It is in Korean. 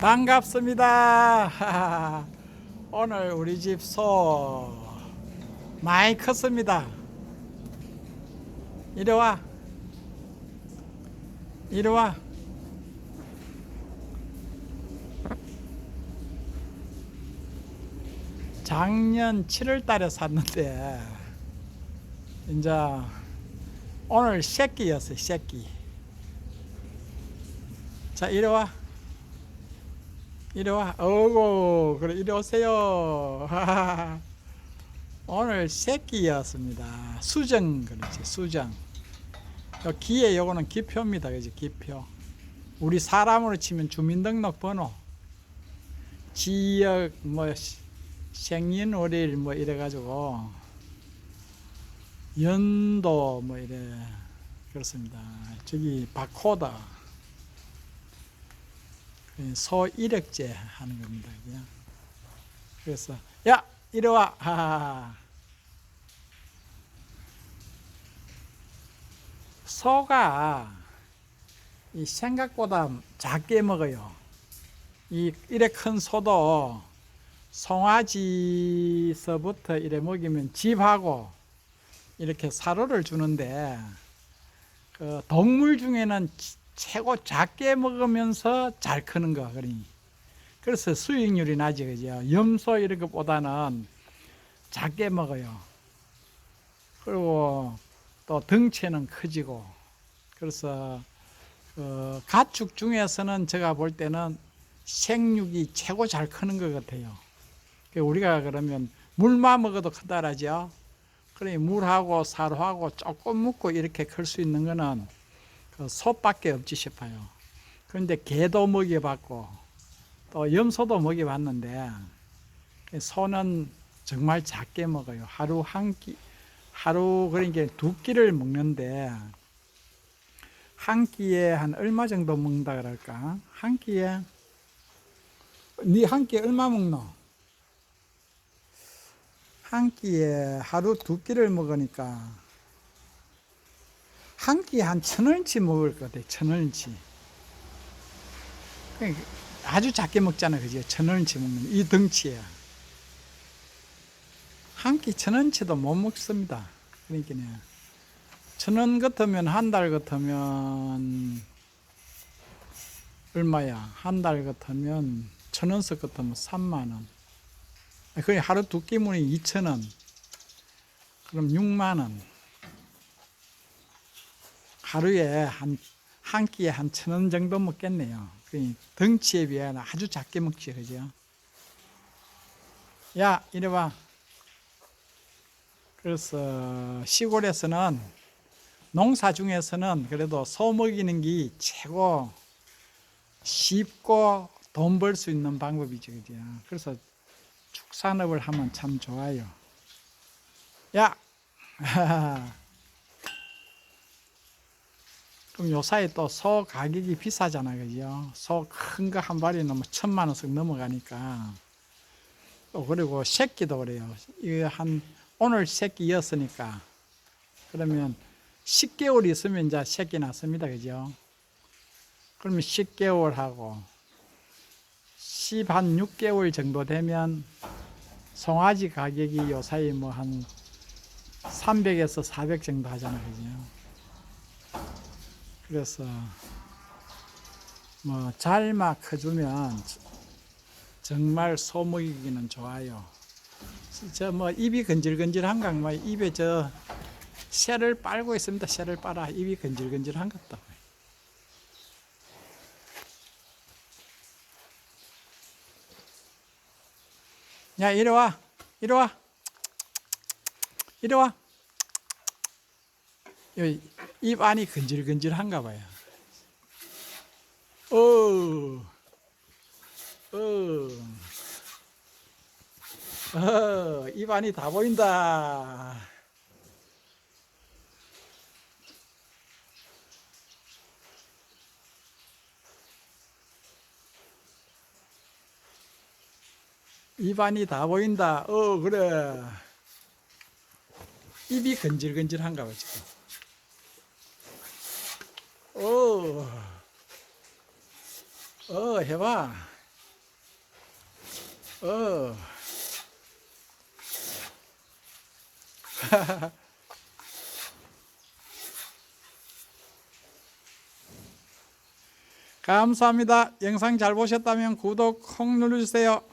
반갑습니다. 오늘 우리 집 소 많이 컸습니다. 이리 와. 이리 와. 작년 7월 달에 샀는데 이제 오늘 새끼였어요, 새끼. 자, 이리 와. 이리 와. 어고, 그래, 이리 오세요. 오늘 새끼였습니다. 수정, 그렇지, 수정. 요 기에 요거는 기표입니다. 그지, 기표. 우리 사람으로 치면 주민등록번호, 지역, 뭐, 시- 생년월일, 뭐, 이래 가지고, 연도, 뭐, 이래. 그렇습니다. 저기, 바코드. 그소 일억제 하는 겁니다. 그냥. 그래서 야 이리 와. 하하하. 소가 이 생각보다 작게 먹어요. 이 이래 큰 소도 송아지서부터 이래 먹이면 집하고 이렇게 사료를 주는데 그 동물 중에는 최고 작게 먹으면서 잘 크는 거 그러니. 그래서 수익률이 나지 그죠? 염소 이런 것보다는 작게 먹어요. 그리고 또 덩치는 커지고. 그래서 그 가축 중에서는 제가 볼 때는 생육이 최고 잘 크는 것 같아요. 그 우리가 그러면 물만 먹어도 크다라죠? 그러니 물하고 사료하고 조금 먹고 이렇게 클 수 있는 거는 그 소밖에 없지 싶어요. 그런데 개도 먹여봤고 또 염소도 먹여봤는데 소는 정말 작게 먹어요. 하루 한 끼, 하루 그러니까 두 끼를 먹는데 한 끼에 한 얼마 정도 먹는다 그럴까? 한 끼에 네 한 끼에 얼마 먹노? 한 끼에 하루 두 끼를 먹으니까 한 끼에 한 천 원치 먹을 것 같아, 천 원치. 그러니까 아주 작게 먹잖아, 그죠? 천 원치 먹는 이 덩치에. 한끼 천 원치도 못 먹습니다. 그러니까 천 원 같으면 한 달 같으면 얼마야? 한 달 같으면 천 원씩 같으면 3만 원. 거의 하루 두 끼면이 2천 원. 그럼 6만 원. 하루에 한, 한 끼에 한 천 원 정도 먹겠네요. 그 덩치에 비해 아주 작게 먹지, 그죠? 야, 이리 와. 그래서 시골에서는 농사 중에서는 그래도 소 먹이는 게 최고 쉽고 돈 벌 수 있는 방법이죠, 그죠? 그래서 축산업을 하면 참 좋아요. 야! 그럼 요사이 또 소 가격이 비싸잖아, 그죠? 소 큰 거 한 마리는 뭐 천만 원씩 넘어가니까. 또 그리고 새끼도 그래요. 이거 한, 오늘 새끼였으니까. 그러면 10개월 있으면 이제 새끼 났습니다, 그죠? 그러면 10개월 하고, 10, 한 6개월 정도 되면 송아지 가격이 요사이 뭐 한 300에서 400 정도 하잖아, 그죠? 그래서 뭐 잘막 커주면 정말 소 먹이기는 좋아요. 저 뭐 입이 건질건질한가 뭐 입에 저 새를 빨고 있습니다. 새를 빨아 입이 건질건질한 것도. 야 이리 와 이리 와 이리 와. 여기 입 안이 건질건질한가 봐요. 어, 어, 어, 입 안이 다 보인다. 입 안이 다 보인다. 어, 그래. 입이 건질건질한가 봐, 지금. 어, 어, 해봐. 어. 감사합니다. 영상 잘 보셨다면 구독 콩 눌러주세요.